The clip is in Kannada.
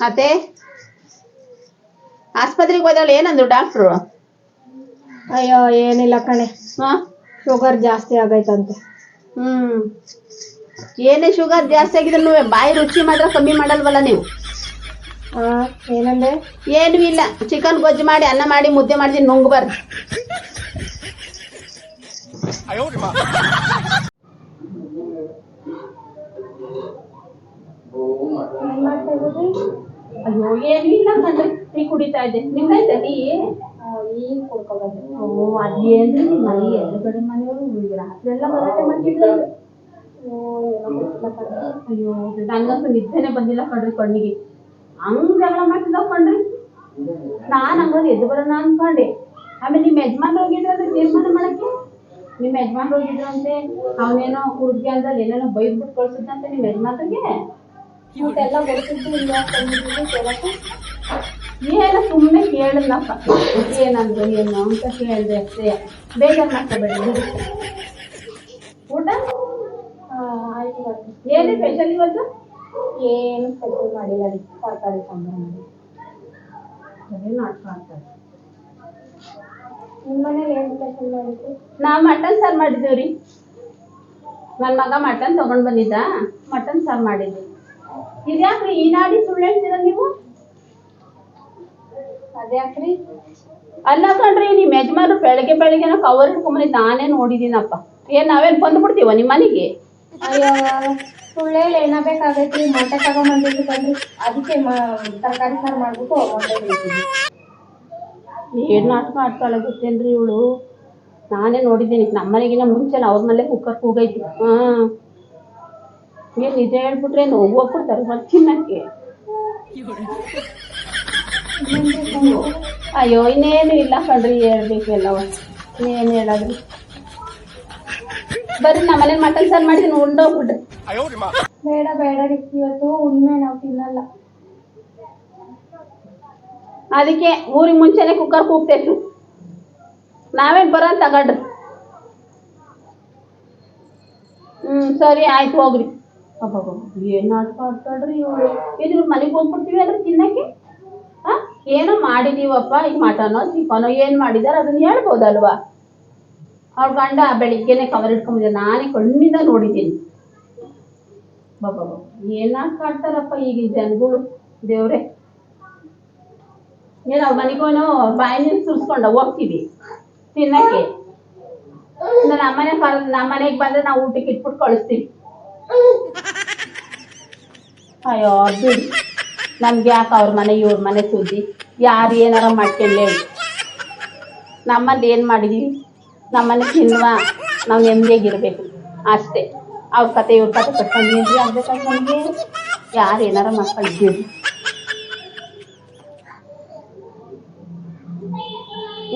ಅತ್ತೆ ಆಸ್ಪತ್ರೆಗೆ ಹೋದವಳು ಏನಂದ್ರು ಡಾಕ್ಟ್ರು ಅಯ್ಯೋ ಏನಿಲ್ಲ ಕಣೆ. ಹಾ? ಶುಗರ್ ಜಾಸ್ತಿ ಆಗೈತಂತೆ. ಹ್ಮ್. ಏನೇ ಶುಗರ್ ಜಾಸ್ತಿ ಆಗಿದ್ರು ಬಾಯಿ ರುಚಿ ಮಾತ್ರ ಕಮ್ಮಿ ಮಾಡಲ್ವಲ್ಲ ನೀವು? ಆ ಏನಂದೆ? ಏನೂ ಇಲ್ಲ. ಚಿಕನ್ ಗೊಜ್ಜು ಮಾಡಿ ಅನ್ನ ಮಾಡಿ ಮುದ್ದೆ ಮಾಡ್ತೀನಿ ನುಂಗ್ಬಾರ್ದು. ಅಯ್ಯೋ ಏನ್ ಇಲ್ಲ ಕಣ್ರಿ ಟೀ ಕುಡಿತಾ ಇದ್ದೆ. ನಿಮ್ದಾಯ್ತಾ ಟೀ ಈಗ ಓ ಅದೇನ್ರಿ ಮನೆ ಎದುರುಗಡೆ ಮನೆಯವರು ರಾತ್ರಿ ಎಲ್ಲ ಗಲಾಟೆ ಮಾಡ್ತಿದ್ರು ಅಯ್ಯೋ ನನ್ಗಂತೂ ನಿದ್ದೆನೆ ಬಂದಿಲ್ಲ ಕಣ್ರಿ ಕಣ್ಣಿಗೆ. ಹಂಗ್ ಜಗಳ ಮಾಡ್ತಿದ್ದಾವ್ ಕಣ್ರಿ. ನಾನ್ ಹಂಗಾರೆ ಎದ್ದು ಬರೋಣ ಅನ್ಕೊಂಡೆ. ಆಮೇಲೆ ನಿಮ್ ಯಜಮಾನ್ ಹೋಗಿದ್ರೆ ಅಂದ್ರೆ ತೀರ್ಮಾನ ಮಾಡಕ್ಕೆ? ನಿಮ್ ಯಜಮಾನ್ ಹೋಗಿದ್ರಂತೆ ಅವನೇನೋ ಹುಡುಗಿ ಅಂದ್ರೆ ಏನೇನೋ ಬೈದ್ಬಿಟ್ಟು ಕಳ್ಸಿದ್ದಂತೆ ನಿಮ್ ಯಜಮಾನ್ರಿಗೆ? ಮತ್ತೆಲ್ಲ ಗೊತ್ತಿದ್ದು ಇಲ್ಲ ತಂದಿದ್ದು ಕೇಳಕ್ಕೆ? ಏನೋ ಸುಮ್ಮನೆ ಕೇಳಿದ್ನಪ್ಪ ಏನಂದ್ರು ಏನು ಅಂತ ಕೇಳಿದೆ ಅಷ್ಟೇ. ಬೇಜಾರು ಮಾಡ್ಕೋಬೇಡಿ ಊಟ? ಆಯ್ತು ಏನು ಸ್ಪೆಷಲ್ ಇವತ್ತು? ಏನು ಸ್ಪೆಷಲ್ ಮಾಡಿಲ್ಲ ತರಕಾರಿ ಸಾಂಬಾರು ಮಾಡಿ ಸರಿ ನಾಟಕ ನಿಮ್ಮ ಮನೇಲಿ ಏನು ಸ್ಪೆಷಲ್ ಮಾಡಿದ್ರಿ? ನಾವು ಮಟನ್ ಸಾರು ಮಾಡಿದ್ದೇವೆ ರೀ ನನ್ನ ಮಗ ಮಟನ್ ತಗೊಂಡ್ ಬಂದಿದ್ದ. ಮಟನ್ ಸಾರು ಮಾಡಿದ್ವಿ. ಇದ್ಯಾಕ್ರಿ ಈ ನಾಡಿ ಸುಳ್ಳು ಹೇಳ್ತೀರ ನೀವು? ಅದ್ಯಾಕ್ರಿ? ಅಲ್ಲ ಕಣ್ರಿ ನಿಮ್ ಯಜಮಾನ್ರು ಬೆಳಗ್ಗೆ ಬೆಳಗ್ಗೆ ಕವರ್ ಹಿಡ್ಕೊಂಬನಿ ನಾನೇ ನೋಡಿದೀನಪ್ಪ. ಏನ್ ನಾವೇನ್ ಬಂದ್ಬಿಡ್ತೀವ ನಿಮ್ಮ ಮನೆಗೆ? ಅಯ್ಯೋ ಸುಳ್ಳೇಲಿ ಏನ ಬೇಕಾಗೈತಿ ಮೊಟ್ಟೆ ತಗೊಂಡ್ಬಂದಿದ್ದು ಬಂದ್ರಿ ಅದಕ್ಕೆ ತರಕಾರಿ ಸಾರು ಮಾಡ್ಬಿಟ್ಟು ಮೊಟ್ಟೆ ಏನ್ ನಾಟಕ ಆಡ್ತಾಳೆ ಗೊತ್ತೇನ್ರಿ ಇವಳು? ನಾನೇ ನೋಡಿದ್ದೀನಿ. ನಮ್ಮನೆಗಿನ ಮುಂಚೆ ಅವ್ರ ಮನೆ ಕುಕ್ಕರ್ ಕೂಗೈತಿ. ಹಾ ಏನ್ ನಿಜ ಹೇಳ್ಬಿಟ್ರೆ ನೋವು ಹೋಗ್ಬಿಡ್ತಾರೆ ಮತ್ತೆ ತಿನ್ನಕ್ಕೆ ಅಯ್ಯೋ ಇನ್ನೇನು ಇಲ್ಲ ಕಣ್ರಿ ಹೇಳ್ಬೇಕು ಎಲ್ಲವ ಇನ್ನೇನು ಹೇಳೋದು ಬರ್ರಿ ನಮ್ಮನೆ ಮಟನ್ ಸಾರು ಮಾಡಿದ್ದೀನಿ ಉಂಡೋಗ್ಬಿಡ್ರಿ. ಬೇಡ ಬೇಡ ರೀ ಇವತ್ತು ಉಣ್ಮೆ ನಾವು ತಿನ್ನಲ್ಲ. ಅದಕ್ಕೆ ಊರಿಗೆ ಮುಂಚೆನೆ ಕುಕ್ಕರ್ ಕೂಗ್ತೈತು ನಾವೇನ್ ಬರೋಣ ತಗಡ್ರಿ. ಹ್ಮ್ ಸರಿ ಆಯ್ತು ಹೋಗ್ರಿ. ಅಬ್ಬಬ್ಬ, ಏನ್ ಆಟ ಆಡ್ತಾಳ್ರಿ ಇದ್ರ ಮನೆಗೆ ಹೋಗ್ಬಿಡ್ತೀವಿ ಅಂದ್ರೆ ತಿನ್ನಕ್ಕೆ? ಏನೋ ಮಾಡಿದೀವಪ್ಪ ಈಗ ಮಟನೋ ಚಿಕನೋ ಏನ್ ಮಾಡಿದಾರ ಅದನ್ನ ಹೇಳ್ಬೋದಲ್ವಾ? ಅವ್ರ ಗಂಡ ಬೆಳಿಗ್ಗೆನೆ ಕವರ್ ಇಟ್ಕೊಂಬಿದ್ದೆ ನಾನೇ ಕಣ್ಣಿಂದ ನೋಡಿದ್ದೀನಿ. ಬಾಬಾ ಏನ್ ಕಾಡ್ತಾರಪ್ಪ ಈಗಿನ ಜನಗಳು, ದೇವ್ರೆ. ಏನು ಅವ್ರ ಮನೆಗೂನು ಬಾಯಿನ ಸುರಿಸ್ಕೊಂಡ ಹೋಗ್ತೀವಿ, ತಿನ್ನಕ್ಕೆ. ಇನ್ನು ನಮ್ಮನೆ ನಮ್ಮ ನಮ್ಮನೆಗೆ ಬಂದ್ರೆ ನಾವು ಊಟಕ್ಕೆ ಇಟ್ಬಿಟ್ಟು ಕಳಿಸ್ತೀವಿ. ಅಯ್ಯೋ, ಬಿಡಿ. ನಮ್ಗೆ ಯಾಕೆ ಅವ್ರ ಮನೆ, ಇವ್ರ ಮನೆ ಸುದ್ದಿ? ಯಾರು ಏನಾರ ಮಾಡ್ಕೊಂಡೇ ನಮ್ಮಲ್ಲಿ ಏನು ಮಾಡಿದ್ವಿ ನಮ್ಮನೆ ತಿನ್ನುವ, ನಾವು ನೆಮ್ಮದಿಯಾಗಿರ್ಬೇಕು ಅಷ್ಟೇ. ಅವ್ರ ಕತೆ, ಇವ್ರ ಕತೆ ಕಟ್ಕೊಂಡು ಏನ್ರಿ ಆಗ್ಬೇಕಂತ ನಮಗೆ ಯಾರು ಏನಾರ ಮಾಡ್ಕೊಂಡಿದ್ದೀವಿ